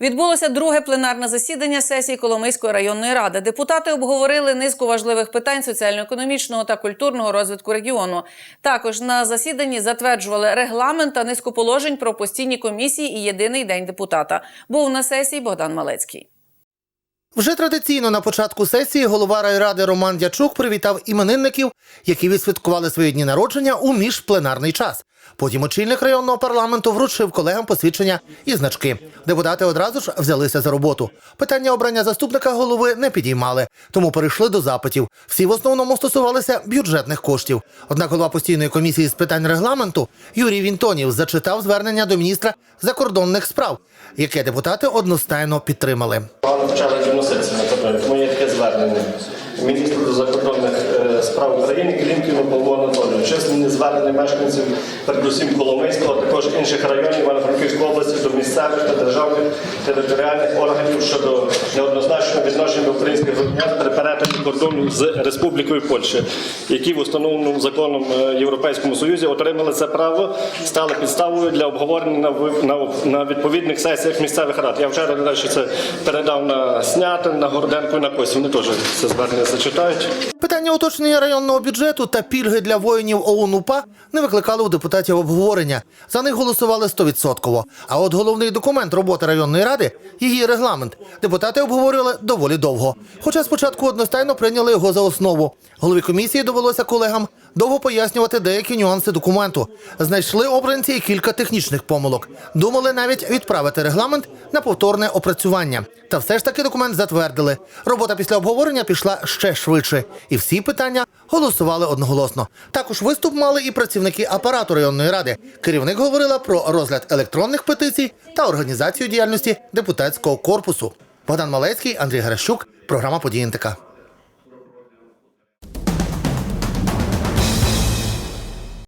Відбулося друге пленарне засідання сесії Коломийської районної ради. Депутати обговорили низку важливих питань соціально-економічного та культурного розвитку регіону. Також на засіданні затверджували регламент та низку положень про постійні комісії і єдиний день депутата. Був на сесії Богдан Малецький. Вже традиційно на початку сесії голова райради Роман Дячук привітав іменинників, які відсвяткували свої дні народження у міжпленарний час. Потім очільник районного парламенту вручив колегам посвідчення і значки. Депутати одразу ж взялися за роботу. Питання обрання заступника голови не підіймали, тому перейшли до запитів. Всі в основному стосувалися бюджетних коштів. Однак голова постійної комісії з питань регламенту Юрій Вінтонів зачитав звернення до міністра закордонних справ, яке депутати одностайно підтримали. Міністру закордонних е, справ України Клімкіну Павлу Анатолію. Численні звернення мешканців, передусім Коломийського, а також інших районів Івано-Франківської області до місцевих та державних територіальних органів щодо неоднозначного відношення українських громадян при перетині кордону з Республікою Польща, які в установленому законом е, Європейському Союзі отримали це право, стали підставою для обговорення на, відповідних сесіях місцевих рад. Я вчора, до речі, це передав на Снятин, на Горденку і на Кось. Вони теж це звернення зачитають. Питання уточнення районного бюджету та пільги для воїнів ОУН УПА не викликали у депутатів обговорення. За них голосували 100%. А от головний документ роботи районної ради її регламент. Депутати обговорювали доволі довго. Хоча спочатку одностайно прийняли його за основу. Голові комісії довелося колегам довго пояснювати деякі нюанси документу. Знайшли обранці і кілька технічних помилок. Думали навіть відправити регламент на повторне опрацювання. Та все ж таки документ затвердили. Робота після обговорення пішла ще швидше, і всі питання голосували одноголосно. Також виступ мали і працівники апарату районної ради. Керівник говорила про розгляд електронних петицій та організацію діяльності депутатського корпусу. Богдан Малецький, Андрій Гращук, програма «Події НТК».